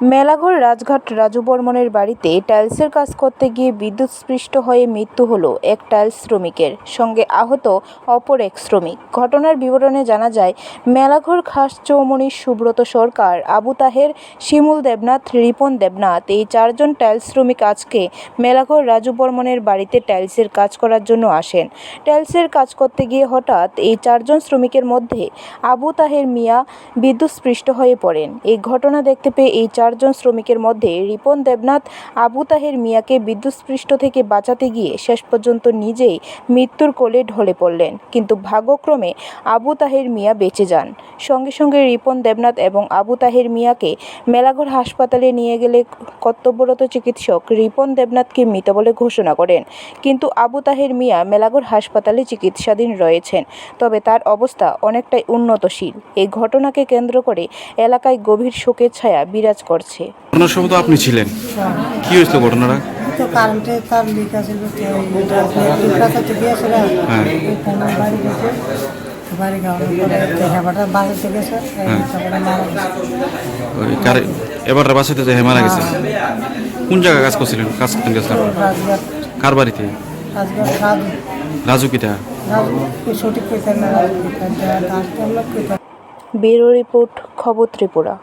মেলাঘর রাজঘাট রাজু বর্মনের বাড়িতে টাইলসের কাজ করতে গিয়ে বিদ্যুৎস্পৃষ্ট হয়ে মৃত্যু হলো এক টাইলস শ্রমিকের। সঙ্গে আহত অপর এক শ্রমিক। ঘটনার বিবরণে জানা যায়, মেলাঘর খাস চৌমনির সুব্রত সরকার, আবু তাহের, শিমুল দেবনাথ, রিপন দেবনাথ এই চারজন টাইলস শ্রমিক আজকে মেলাঘর রাজু বর্মনের বাড়িতে টাইলসের কাজ করার জন্য আসেন। টাইলসের কাজ করতে গিয়ে হঠাৎ এই চারজন শ্রমিকের মধ্যে আবু তাহের মিয়া বিদ্যুৎস্পৃষ্ট হয়ে পড়েন। এই ঘটনা দেখতে পেয়ে এই চারজন শ্রমিকের মধ্যে রিপন দেবনাথ, আবু তাহের মিয়াকে বিদ্যুৎস্পৃষ্ট থেকে বাঁচাতে গিয়ে শেষ পর্যন্ত নিজেই মৃত্যুর কোলে ঢলে পড়লেন। কিন্তু ভাগ্যক্রমে আবু তাহের মিয়া বেঁচে যান। সঙ্গে সঙ্গে রিপন দেবনাথ এবং আবু তাহের মিয়াকে মেলাঘর হাসপাতালে নিয়ে গেলে কর্তব্যরত চিকিৎসক রিপন দেবনাথকে মৃত বলে ঘোষণা করেন। কিন্তু আবু তাহের মিয়া মেলাঘর হাসপাতালে চিকিৎসাধীন রয়েছেন। তবে তার অবস্থা অনেকটাই উন্নতশীল। এই ঘটনাকে কেন্দ্র করে এলাকায় গভীর শোকের ছায়া বিরাজ করছে। ঘটনার সময় তো আপনি ছিলেন। কি হয়েছিল ঘটনাটা? তো কারেন্টে তার লিক আছে কাছাতে গিয়েছিল হ্যাঁ। বাড়ি গেছে। বাড়ি গাওয়ার পরে হেবাটা বাঁচাতে গেছে হ্যাঁ। এবার বাসাতে যে মারা গেছে। কোন জায়গায় কাজ করছিলেন? কাজ করতে রাজঘাট। কার বাড়িতে? রাজু। সঠিক ব্যুরো রিপোর্ট খবর ত্রিপুরা।